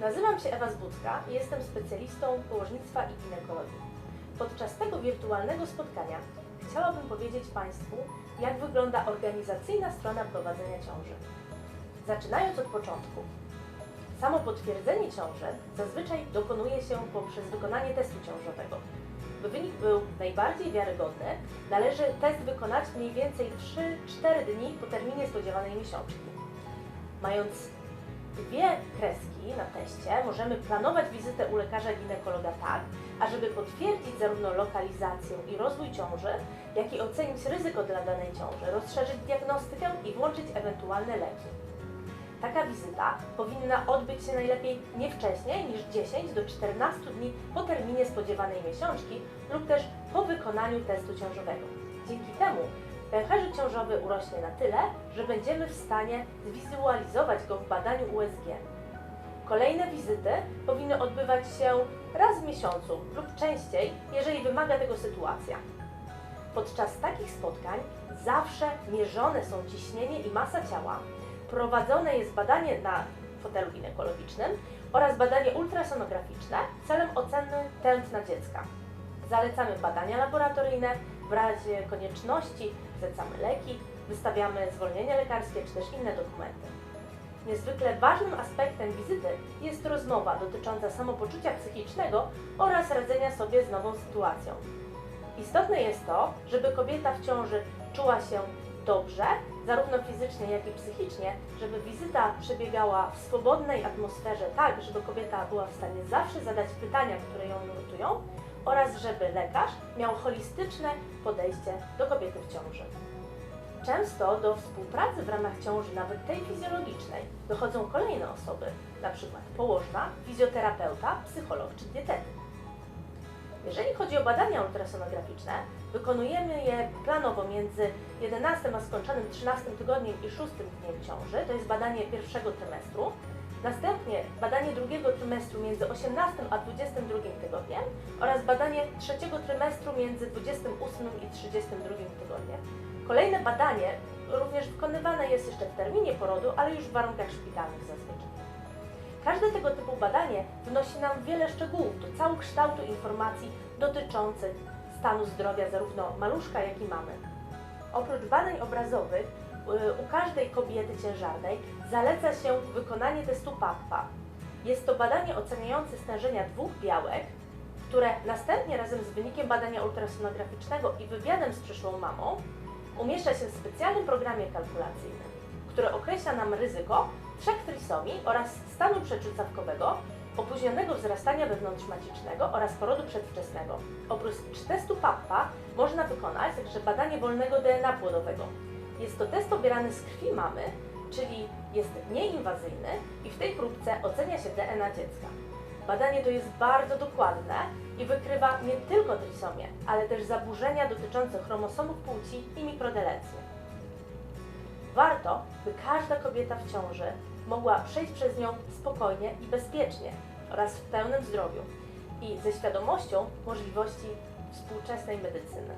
Nazywam się Ewa Zbudzka i jestem specjalistą położnictwa i ginekologii. Podczas tego wirtualnego spotkania chciałabym powiedzieć Państwu, jak wygląda organizacyjna strona prowadzenia ciąży. Zaczynając od początku. Samo potwierdzenie ciąży zazwyczaj dokonuje się poprzez wykonanie testu ciążowego. By wynik był najbardziej wiarygodny, należy test wykonać mniej więcej 3-4 dni po terminie spodziewanej miesiączki. Mając dwie kreski na teście, możemy planować wizytę u lekarza ginekologa tak, ażeby potwierdzić zarówno lokalizację i rozwój ciąży, jak i ocenić ryzyko dla danej ciąży, rozszerzyć diagnostykę i włączyć ewentualne leki. Taka wizyta powinna odbyć się najlepiej nie wcześniej niż 10 do 14 dni po terminie spodziewanej miesiączki lub też po wykonaniu testu ciążowego. Dzięki temu pęcherzyk ciążowy urośnie na tyle, że będziemy w stanie zwizualizować badaniu USG. Kolejne wizyty powinny odbywać się raz w miesiącu lub częściej, jeżeli wymaga tego sytuacja. Podczas takich spotkań zawsze mierzone są ciśnienie i masa ciała, prowadzone jest badanie na fotelu ginekologicznym oraz badanie ultrasonograficzne celem oceny tętna dziecka. Zalecamy badania laboratoryjne, w razie konieczności zlecamy leki, wystawiamy zwolnienia lekarskie czy też inne dokumenty. Niezwykle ważnym aspektem wizyty jest rozmowa dotycząca samopoczucia psychicznego oraz radzenia sobie z nową sytuacją. Istotne jest to, żeby kobieta w ciąży czuła się dobrze, zarówno fizycznie, jak i psychicznie, żeby wizyta przebiegała w swobodnej atmosferze, tak, żeby kobieta była w stanie zawsze zadać pytania, które ją nurtują, oraz żeby lekarz miał holistyczne podejście do kobiety w ciąży. Często do współpracy w ramach ciąży, nawet tej fizjologicznej, dochodzą kolejne osoby, np. położna, fizjoterapeuta, psycholog czy dietetyk. Jeżeli chodzi o badania ultrasonograficzne, wykonujemy je planowo między 11 a skończonym 13 tygodniem i 6 dniem ciąży, to jest badanie pierwszego trymestru. Następnie badanie drugiego trymestru między 18 a 22 tygodniem oraz badanie trzeciego trymestru między 28 i 32 tygodniem. Kolejne badanie również wykonywane jest jeszcze w terminie porodu, ale już w warunkach szpitalnych zazwyczaj. Każde tego typu badanie wnosi nam wiele szczegółów do całokształtu informacji dotyczących stanu zdrowia zarówno maluszka, jak i mamy. Oprócz badań obrazowych y, u każdej kobiety ciężarnej zaleca się wykonanie testu PAPPA. Jest to badanie oceniające stężenia dwóch białek, które następnie razem z wynikiem badania ultrasonograficznego i wywiadem z przyszłą mamą umieszcza się w specjalnym programie kalkulacyjnym, który określa nam ryzyko trzech trisomii oraz stanu przedczółcawkowego, opóźnionego wzrastania wewnątrzmacicznego oraz porodu przedwczesnego. Oprócz testu PAPPA można wykonać także badanie wolnego DNA płodowego. Jest to test pobierany z krwi mamy, czyli jest nieinwazyjny i w tej próbce ocenia się DNA dziecka. Badanie to jest bardzo dokładne i wykrywa nie tylko trisomię, ale też zaburzenia dotyczące chromosomów płci i mikrodelecję. Warto, by każda kobieta w ciąży mogła przejść przez nią spokojnie i bezpiecznie oraz w pełnym zdrowiu i ze świadomością możliwości współczesnej medycyny.